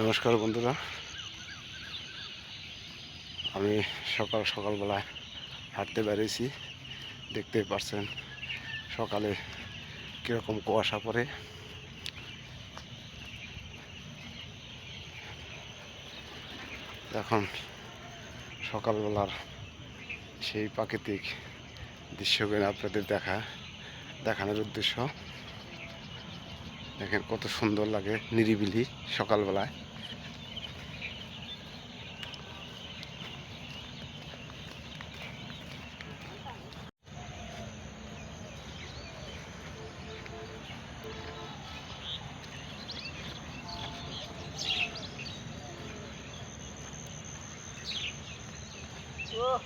নমস্কার বন্ধুরা। আমি সকাল সকালবেলায় হাঁটতে বেরিয়েছি। দেখতেই পারছেন সকালে কীরকম কুয়াশা পড়ে। এখন সকালবেলার সেই প্রাকৃতিক দৃশ্যগুলো আপনাদের দেখা, দেখানোর উদ্দেশ্য। দেখেন কত সুন্দর লাগে নিরিবিলি সকালবেলায়। সকাল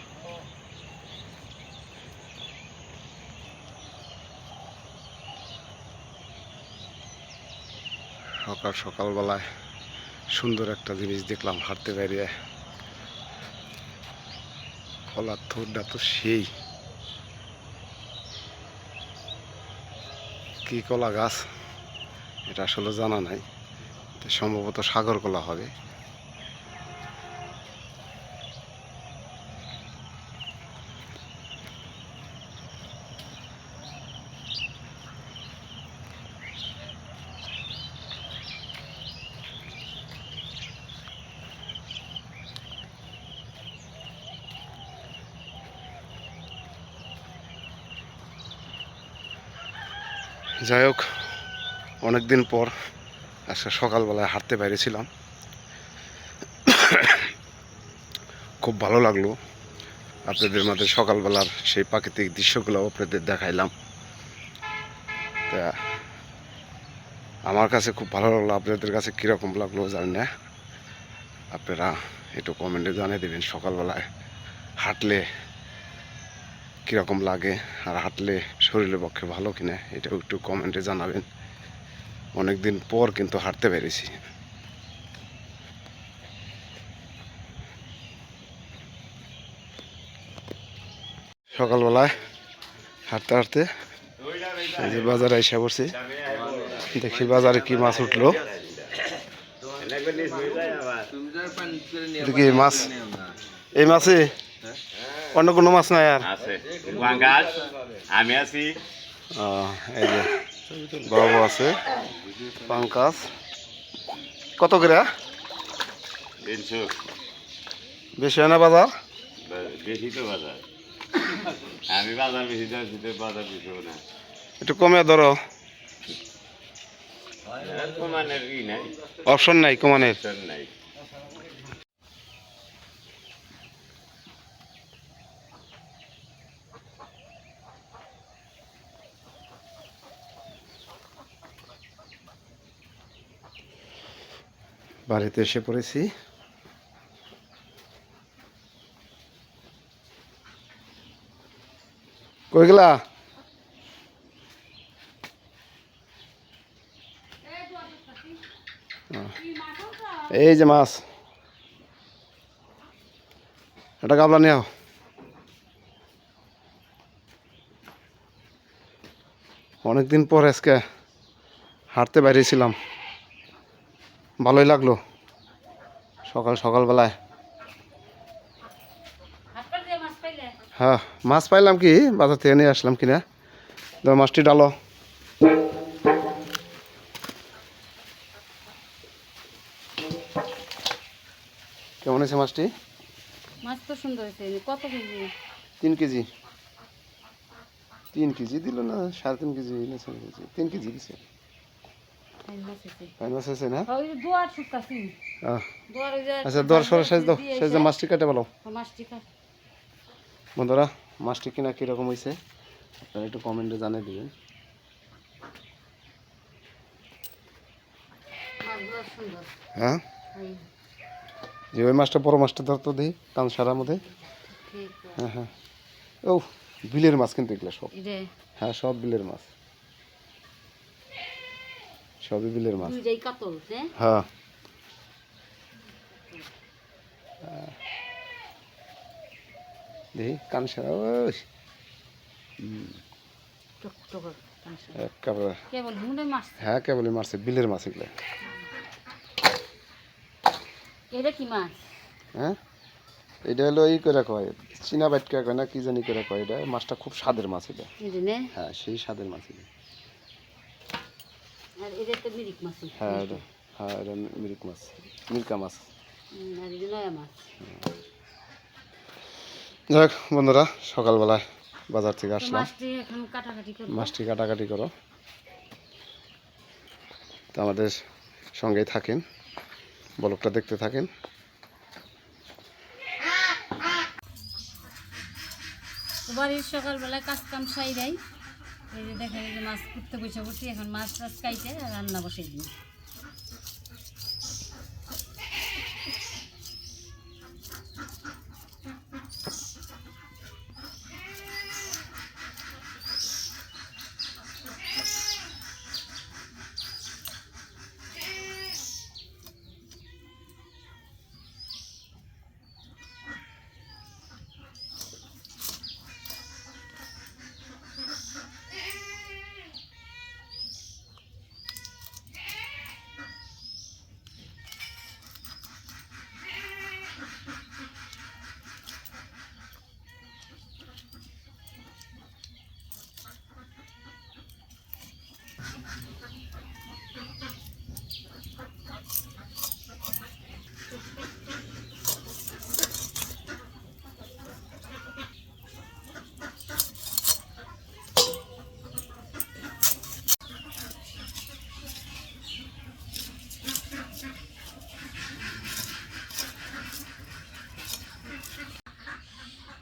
সকালবেলায় সুন্দর একটা জিনিস দেখলাম হাঁটতে বেরিয়ে কলার থোরটা তো সেই। কি কলা গাছ? এটা আসলে জানা নাই। সম্ভবত সাগর কলা হবে। যাই হোক, অনেকদিন পর আজকে সকালবেলায় হাঁটতে বেরিয়েছিলাম খুব ভালো লাগল আপনাদের মাঝে সকালবেলার সেই প্রাকৃতিক দৃশ্যগুলো আপনাদের দেখাইলাম। তা আমার কাছে খুব ভালো লাগল, আপনাদের কাছে কীরকম লাগল জানি না। আপনারা একটু কমেন্টে জানিয়ে দেবেন সকালবেলায় হাঁটলে কীরকম লাগে, আর হাঁটলে শরীরের পক্ষে ভালো কিনা এটাও একটু কমেন্টে জানাবেন। অনেক দিন পর কিন্তু হাঁটতে পেরেছি। সকালবেলায় হাঁটতে হাঁটতে এই যে বাজারে এসে পড়ছি। দেখি বাজারে কি মাছ উঠল। কি মাছ। এই মাছে অন্য কোনো মাছ নাই আর? আমি আছি। এই যে বাবু আছে পাঙ্কাস। কত করে? তিনশো। বেশি হয় না বাজার? বেশি তো বাজার। আমি বাজার বেশি যাচ্ছি তো বাজার বেশি না। একটু কমে ধরো। কমানের ই নাই। অপশন নাই কমানের। নাই। বাড়িতে এসে পড়েছি। কই গেলা? এই যে মাছ। এটা গাবলা নিয়ে। অনেকদিন পর আজকে হাঁটতে বেরিয়েছিলাম। ভালোই লাগল। সকাল সকালবেলায়। হ্যাঁ মাছ পাইলাম কি? বাজার থেকে নিয়ে আসলাম কিনা? তো মাছটি ডালো। কেমন হয়েছে মাছটি? মাছ তো সুন্দর হয়েছে কত কেজি? তিন কেজি। তিন কেজি দিল না সাড়ে তিন কেজি না চার কেজি। তিন কেজি দিছে এই মাছ হয়েছে ফাইন মাছ আছে না? দুয়ার দুয়ার আচ্ছা দর সরে সাইজ দাও। সাইজ মাছটি কাটে বলো বন্ধুরা মাছটি কিনা কীরকম হয়েছে আপনারা একটু কমেন্টে জানিয়ে দিবেন। হ্যাঁ? যে ওই মাছটা বড় মাছটা ধরতো দিই কান সারার মধ্যে। হ্যাঁ হ্যাঁ। ও বিলের মাছ কিন্তু এগুলো সব। হ্যাঁ সব বিলের মাছ। সবই বিলের মাছ। হ্যাঁ হ্যাঁ। দেখি কান সারা হ্যাঁ কেবলই মারছে বিলের মাছ এগুলো। এটা কি মাছ? হ্যাঁ? এটা হলো এই করে কয় চীনা বাইটকা কয় না কি জানি করে কয় এটা? মাছটা খুব স্বাদের মাছ এটা। হ্যাঁ সেই স্বাদের মাছ এটা। এটা তো মিরিক মাছ হ্যাঁ এটা হ্যাঁ এটা মিরিক মাছ মিরকা মাছ। আর এটা নয়া মাছ। যাক বন্ধুরা সকালবেলায় বাজার থেকে আসলাম। মাছটি কাটাকাটি করব। মাছটি কাটাকাটি করো। তো আমাদের সঙ্গেই থাকেন বলকটা দেখতে থাকেন। বাড়ির সকালবেলায় কাজ কাম সাই সাইরাই। এই যে দেখেন, এই যে মাছ কুটতে বসে বসি এখন মাছ টাছ কাইটে রান্না বসে দিই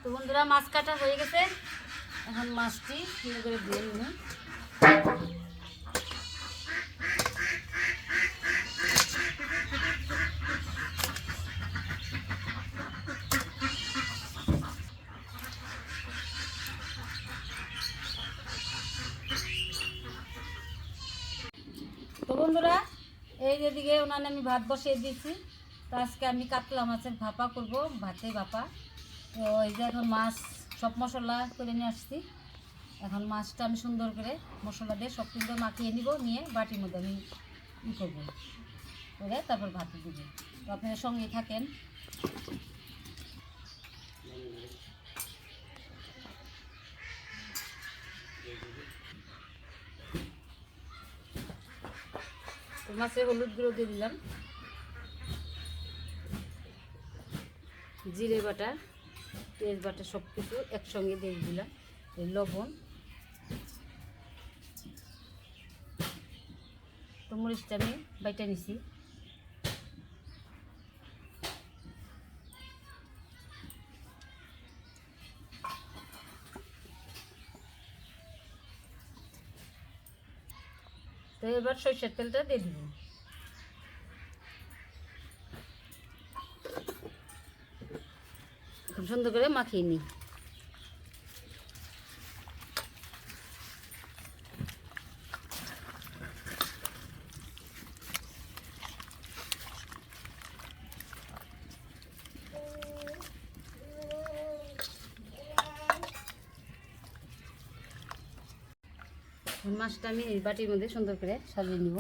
তো বন্ধুরা মাছ কাটা হয়ে গেছে। এখন মাছটি সুন্দর করে ধুয়ে নিব তো বন্ধুরা, এই যেদিকে ওনানে আমি ভাত বসিয়ে দিয়েছি। তো আজকে আমি কাতলা মাছের ভাপা করব ভাতে ভাপা। তো এই যে এখন মাছ, সব মশলা করে নিয়ে আসছি। এখন মাছটা আমি সুন্দর করে মশলা দিয়ে সব কিন্তু মাখিয়ে নিব, নিয়ে বাটির মধ্যে আমি ই করব। করে তারপর ভাত দিব। তো আপনারা সঙ্গে থাকেন। মাছে হলুদ গুঁড়ো দিয়ে দিলাম। জিরে বাটা। পেঁয়াজ বাটা সব কিছু একসঙ্গে দিয়ে দিলাম লবণ। তো মরিচটা আমি বাইটা নিছি। তো এবার সরষের তেলটা দিয়ে দিব। সুন্দর করে মাখিয়ে নিই। মাছটা আমি এই বাটির মধ্যে সুন্দর করে সাজিয়ে নিব।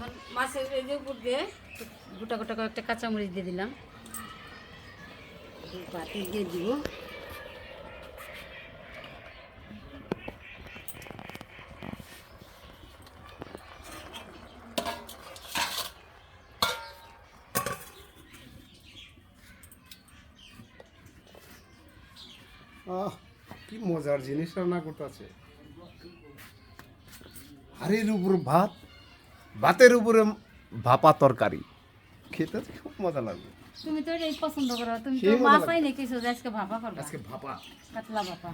এখন মাছের এই যে উপর দিয়ে গোটা গোটা করে একটা কাঁচামরিচ দিয়ে দিলাম। বাটি দিয়ে দিব। আহ, কি মজার জিনিস রান্না করতেছে। হাড়ির উপর ভাত ভাতের উপরে ভাপা তরকারি। খেতে খুব মজা লাগবে। তুমি তো এটাই পছন্দ করো তুমি তো সেই মজা মাছ লাগে। আই নাকি আজকে ভাপা করবা আজকে ভাপা। কাতলা ভাপা।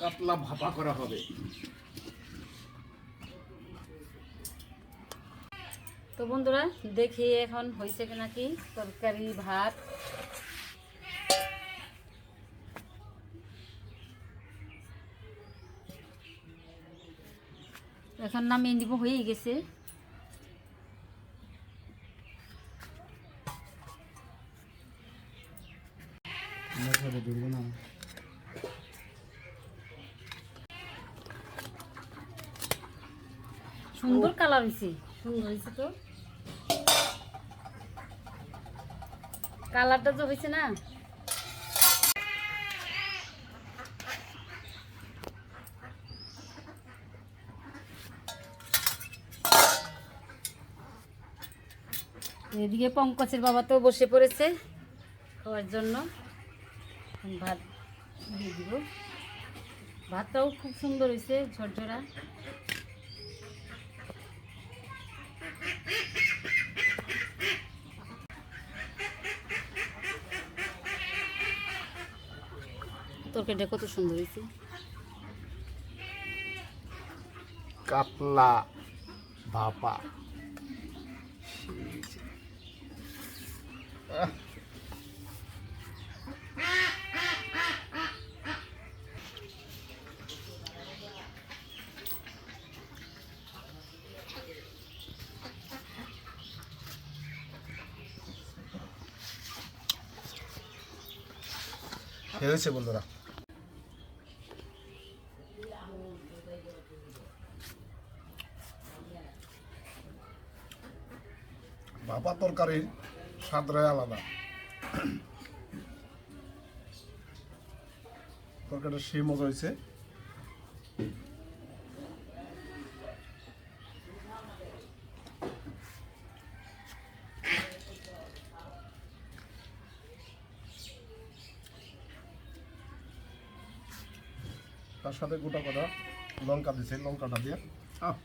কাতলা ভাপা করা হবে। তো বন্ধুরা দেখি এখন হয়েছে কি? নাকি তরকারি ভাত। এখন নামিয়ে নিব হয়ে গেছে। সুন্দর কালার হয়েছে সুন্দর হয়েছে তো। কালারটা তো হয়েছে না এদিকে পঙ্কজের বাবা তো বসে পড়েছে খাওয়ার জন্য। ভাত দিয়ে দিব। ভাতটাও খুব সুন্দর হয়েছে, ঝরঝরা। তরকারিটা কত সুন্দর হয়েছে। কাতলা ভাপা। হয়েছে বন্ধুরা। ভাপা তরকারির স্বাদটাই আলাদা। তরকারিটা সেই মজা হয়েছে। তার সাথে গোটা কটা লঙ্কা দিছে লঙ্কাটা দিয়ে। আহ।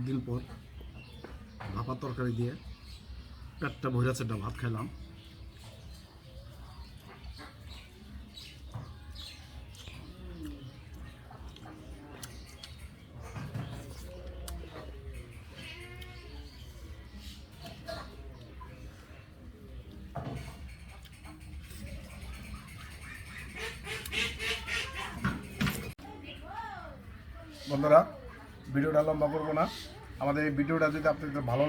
অনেক দিন পর ভাপা তরকারি দিয়ে পেটটা ভরে আছে ভাত খেলাম বন্ধুরা, ভিডিওটা লম্বা করব না। আমাদের এই ভিডিওটা যদি আপনাদের ভালো লাগে